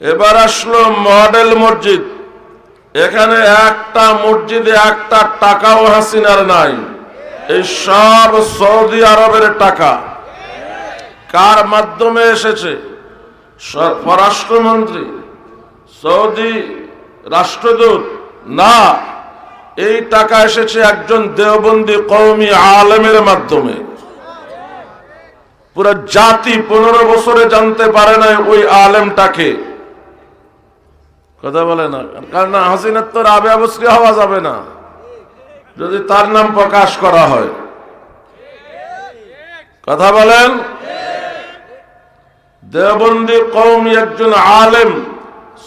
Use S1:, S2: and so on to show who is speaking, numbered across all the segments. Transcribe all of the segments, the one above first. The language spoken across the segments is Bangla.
S1: এবার আসলো মডেল মসজিদ। এখানে একটা মসজিদে একটা টাকাও হাসিনার নাই। এই সব সৌদি আরবের টাকা। কার মাধ্যমে এসেছে? পররাষ্ট্রমন্ত্রী, সৌদি রাষ্ট্রদূত। না, এই টাকা এসেছে একজন দেওবন্দি কৌমি আলেমের মাধ্যমে। পুরো জাতি পনেরো বছরে জানতে পারে না ওই আলেমটাকে কথা বলে না। কারণ হাসিনার তো রাবে অবশ্যই হওয়া যাবে না। যদি তার নাম প্রকাশ করা হয়। কথা বলেন? দেওবন্দি কৌমি একজন আলেম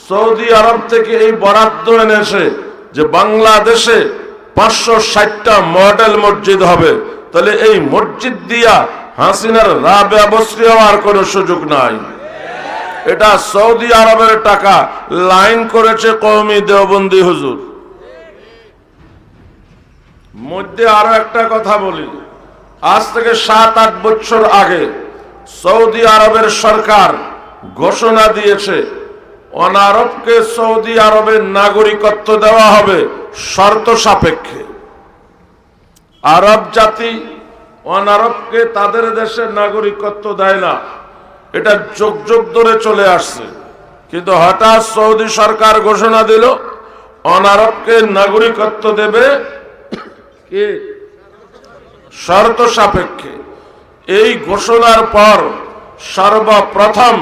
S1: সৌদি আরব থেকে এই বরাদ্দ এনেছে যে বাংলাদেশে পাঁচশো ষাটটা মডেল মসজিদ হবে, তাহলে এই মসজিদ দিয়া হাসিনার রাবে অবশ্যই হওয়ার কোনো সুযোগ নাই। এটা সৌদি আরবের টাকা। লাইন করেছে কৌমি দেওবন্দি হুজুর। মধ্যে আরও একটা কথা বলি। আজ থেকে সাত, আট বছর আগে সৌদি আরবের সরকার ঘোষণা দিয়েছে, অনারবকে সৌদি আরবের নাগরিকত্ব দেওয়া হবে শর্ত সাপেক্ষে। আরব জাতি অনারবকে তাদের দেশের নাগরিকত্ব দেয় না। এটা যোগ যোগ ধরে চলে আসছে। কিন্তু হঠাৎ সৌদি সরকার ঘোষণা দিল, অনারবকে নাগরিকত্ব দেবে কে? শর্ত সাপেক্ষে। এই ঘোষণার পর সর্বপ্রথম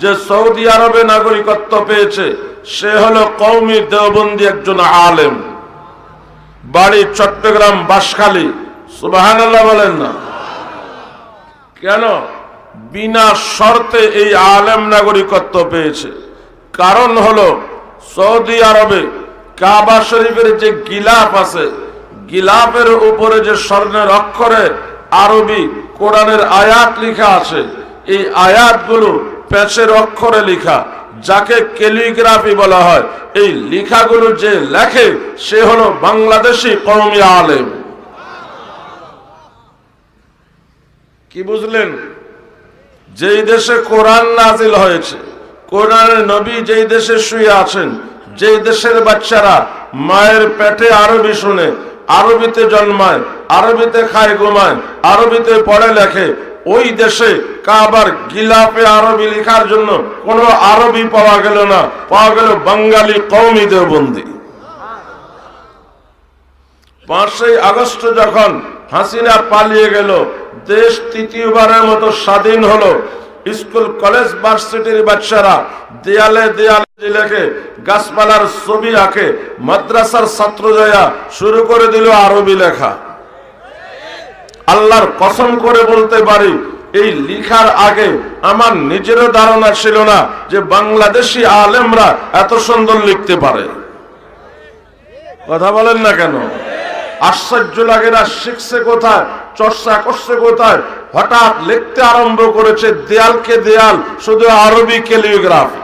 S1: যে সৌদি আরবে নাগরিকত্ব পেয়েছে, সে হলো কৌমি দেওবন্দি একজন আলেম। বাড়ি চট্টগ্রাম বাসখালী সুবাহান বলেন না। কেন? বিনা শর্তে এই আলেম নাগরিকত্ব পেয়েছে। কারণ হলো, সৌদি আরবে কাবা শরীফের যে গিলাফ আছে, গিলাফের উপরে যে স্বর্ণের অক্ষরে আরবি কোরআনের আয়াত লেখা আছে, এই আয়াতগুলো পেঁচের অক্ষরে লেখা, যাকে ক্যালিগ্রাফি বলা হয়। এই লেখাগুলো যে লেখে, সে হলো বাংলাদেশি কৌমি আলেম। কি বুঝলেন? যেই দেশে কোরআন নাজিল হয়েছে, কোরআনের নবী যেই দেশে শুয়ে আছেন, যেই দেশের বাচ্চারা মায়ের পেটে আরবি শুনে, আরবিতে জন্মায়, আরবিতে খায়, ঘুমায়, আরবিতে পড়ে লেখে, ওই দেশে কাবার গিলাপে আরবি লেখার জন্য কোনো আরবি পাওয়া গেল না, পাওয়া গেল বাঙালি কৌমি দেবন্দি পাঁচই আগস্ট যখন হাসিনা পালিয়ে গেল দেশ তৃতীয়বারের মতো স্বাধীন হলো। স্কুল, কলেজ, ভার্সিটির বাচ্চারা দেয়ালে দেয়ালে লেখে, গাছপালার ছবি আঁকে, মাদ্রাসার ছাত্র জয়া শুরু করে দিল আরবি লেখা। আল্লাহর কসম করে বলতে পারি, এই লিখার আগে আমার নিজেরও ধারণা ছিল না যে বাংলাদেশি আলেমরা এত সুন্দর লিখতে পারে। কথা বলেন না কেন? আশ্চর্য লাগে না, শিখছে কোথায়, চর্চা করছে কোথায়? হঠাৎ লিখতে আরম্ভ করেছে দেয়ালকে দেয়াল, শুধু আরবি ক্যালিগ্রাফি।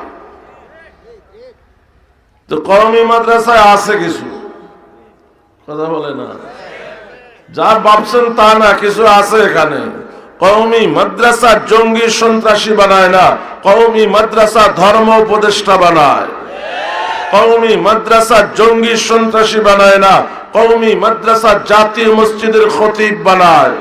S1: তো কওমি মাদ্রাসায় আছে কিছু? কথা বলে না। যা ভাবছেন তা না, কিছু আছে এখানে। কৌমি মাদ্রাসা জঙ্গি সন্ত্রাসী বানায় না কৌমি মাদ্রাসা ধর্ম উপদেষ্টা বানায়। কৌমি মাদ্রাসা জঙ্গি সন্ত্রাসী বানায় না কৌমি মাদ্রাসা জাতীয় মসজিদের খতিব বানায়।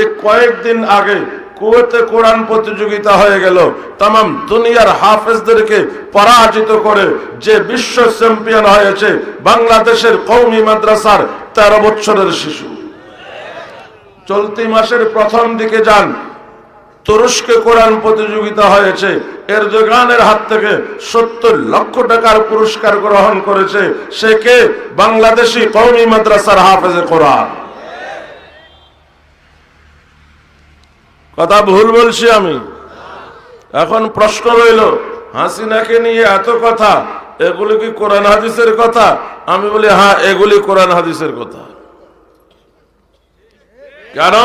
S1: এই কয়েকদিন আগে কুয়েতে কোরআন প্রতিযোগিতা হয়ে গেল। তাম দুনিয়ার হাফেজদেরকে পরাজিত করে যে বিশ্ব চ্যাম্পিয়ন হয়েছে বাংলাদেশের কৌমি মাদ্রাসার তেরো বছরের শিশু। চলতি মাসের প্রথম দিকে যান তুরস্কে কোরআন প্রতিযোগিতা হয়েছে। এর দোকানের হাত থেকে সত্তর লক্ষ টাকার পুরস্কার গ্রহণ করেছে সে কে? বাংলাদেশি কৌমি মাদ্রাসার হাফেজে কোরআন। কথা ভুল বলছি আমি। এখন প্রশ্ন রইল, হাসিনাকে নিয়ে এত কথা, এগুলি কি কোরআন হাদিসের কথা? আমি বলি হ্যাঁ এগুলি কোরআন হাদিসের কথা। কেন?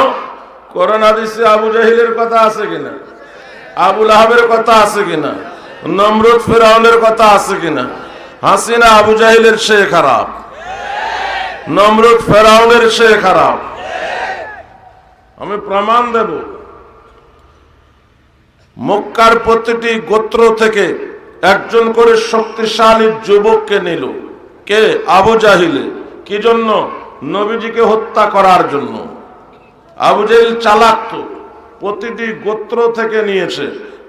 S1: কোরআন হাদিসে আবু জাহিলের কথা আছে কিনা? আবুল আহাবের কথা আছে কিনা? নমরুদ ফেরাউনের কথা আছে কিনা? হাসিনা আবু জাহিলের সে খারাপ। নমরুদ ফেরাউনের সে খারাপ। আমি প্রমাণ দেব। মক্কার প্রতিটি গোত্র থেকে একজন করে শক্তিশালী যুবককে নিল। কে? আবু জাহিলে। কি জন্য? নবীজিকে হত্যা করার জন্য। আবু জাহিল চালাক তো, প্রতিটি গোত্র থেকে নিয়েছে।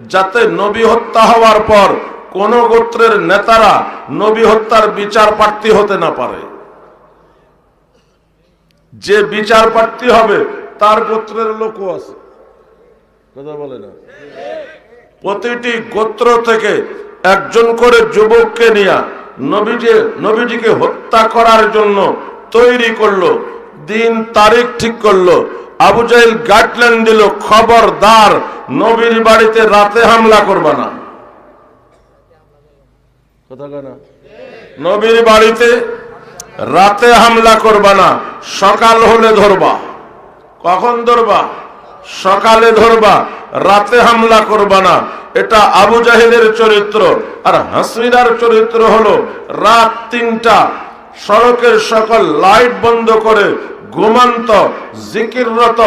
S1: যাতে নবী হত্যা হওয়ার পর কোন গোত্রের নেতারা নবী হত্যার বিচার প্রার্থী হতে না পারে। যে বিচার প্রার্থী হবে, তার গোত্রের লোকও আছে। কথা বলে না? প্রতিটি গোত্র থেকে একজন করে যুবককে নিয়ে নবীজি, নবীজিকে হত্যা করার জন্য তৈরি করল, দিন তারিখ ঠিক করল আবু জাইল গাইডলাইন দিল, খবরদার, নবীর বাড়িতে রাতে হামলা করবা না। না? নবীর বাড়িতে রাতে হামলা করবা না, সকাল হলে ধরবা। কখন ধরবা? সকালে ধরবা, রাতে হামলা করবা না। এটা আবু জাহিদের চরিত্র, আর হাসমিনার চরিত্র হলো, রাত তিনটা, সড়কের সকল লাইট বন্ধ করে ঘুমান্ত, জিকিররত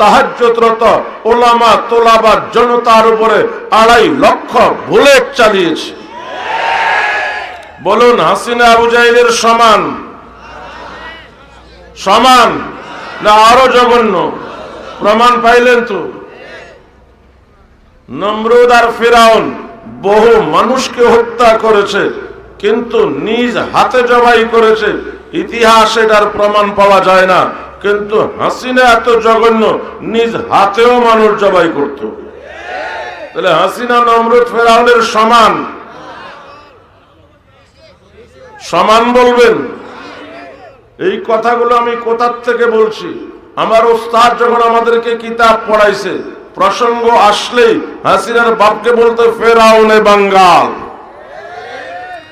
S1: তাহাজ্জতরত ওলামা তোলাবার জনতার উপরে আড়াই লক্ষ বুলেট চালিয়েছে। বলুন, হাসিনা, আবু জাহিদের সমান? সমান? না আরও জঘন্য? প্রমাণ পাইলেন তো? নমরুদ আর ফেরাউন বহু মানুষকে হত্যা করেছে, কিন্তু নিজ হাতে জবাই করেছে ইতিহাস এটার প্রমাণ পাওয়া যায় না। কিন্তু হাসিনা এত জঘন্য, নিজ হাতেও মানুষ জবাই করত। তাহলে হাসিনা নমরুদ ফেরাউনের সমান? সমান বলবেন? এই কথাগুলো আমি কোথার থেকে বলছি? আমার ওস্তাদ যখন আমাদেরকে কিতাব পড়াইছে, প্রসঙ্গ আসলেই হাসিনার বাপকে বলতে, ফেরাউনে বাঙ্গাল।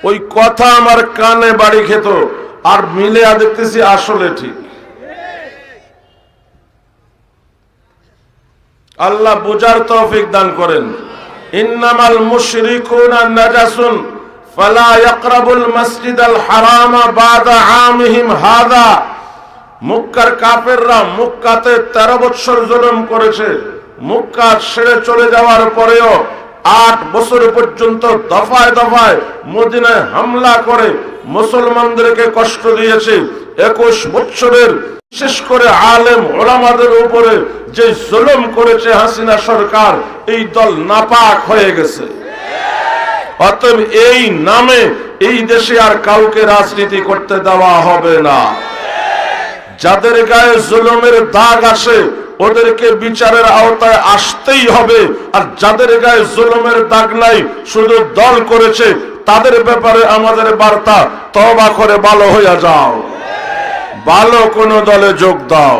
S1: ওই কথা আমার কানে বাড়ি খেত। আর মিলে দেখতেছি আসলে ঠিক। আল্লাহ বুজার তৌফিক দান করেন। ইন্নামাল মুশরিকুনা নাজাসুন, ফালা ইয়াকরাবুল মাসজিদাল হারামা বাদা আমিহিম হাদা। মুক্কার কাফেররা মুক্কাতে তেরো বছর জুলুম করেছে। মুক্কা ছেড়ে চলে যাওয়ার পরেও আট বছর পর্যন্ত দফায় দফায় মদিনায় হামলা করে মুসলমানদেরকে কষ্ট দিয়েছে। একুশ বছরের বিশেষ করে আলেম ওলামাদের উপরে যে জুলুম করেছে হাসিনা সরকার, এই দল নাপাক হয়ে গেছে। অতএব এই নামে এই দেশে আর কাউকে রাজনীতি করতে দেওয়া হবে না। যাদের গায়ে জুলুমের দাগ আসে ওদেরকে বিচারের আওতায় আসতেই হবে। আর যাদের গায়ে জুলুমের দাগ নাই, শুধু দল করেছে, তাদের ব্যাপারে আমাদের বার্তা তবা করে ভালো হইয়া যাও। ভালো কোনো দলে যোগ দাও।